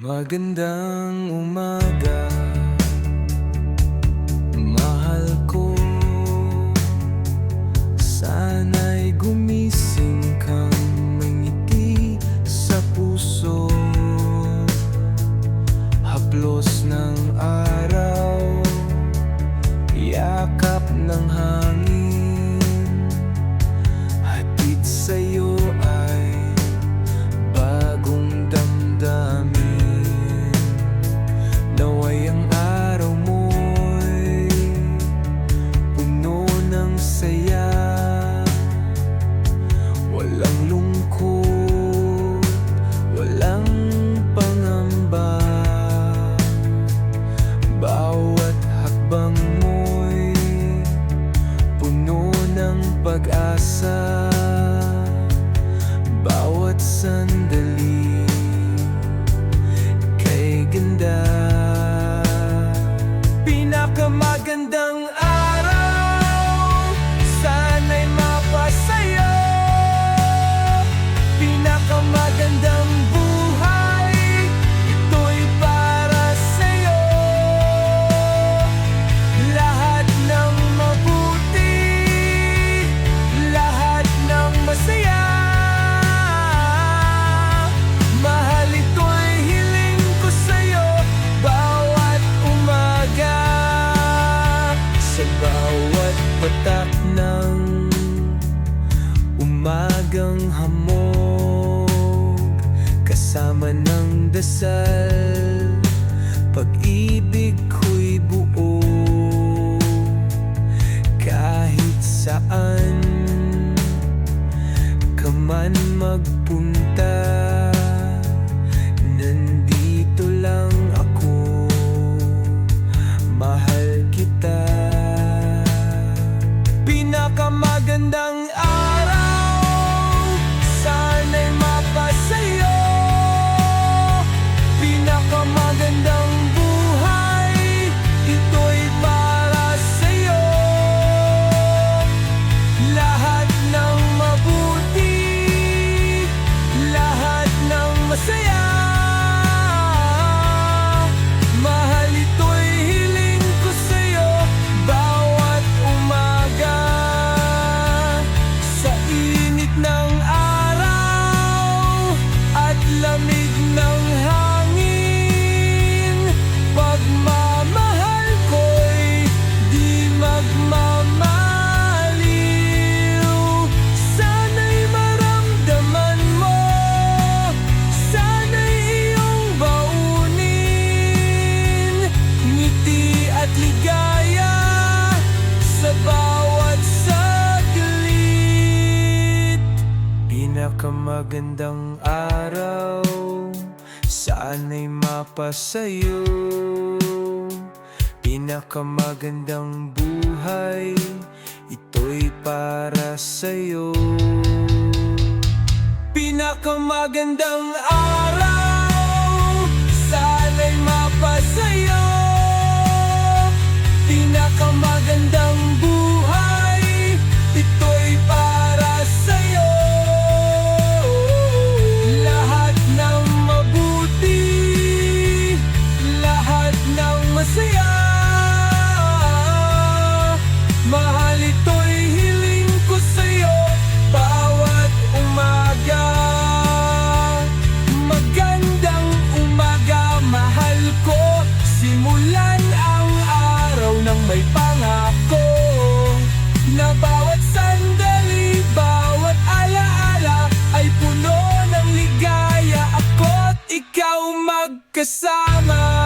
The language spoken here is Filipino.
Magandang umaga. Mahal ko. Sana'y gumising kang Mangiti sa puso. Haplos ng araw. Yakap ng hangin. higang hamog Kasama ng dasal. Pag-ibig ko'y buo Kahit saan Ka man magpunta. kamagandang araw. Sana'y mapasayo? Pinakamagandang buhay. Ito'y para sa'yo. Pinakamagandang araw. Sana'y mapasayo? Pinakamagandang Cause I'm a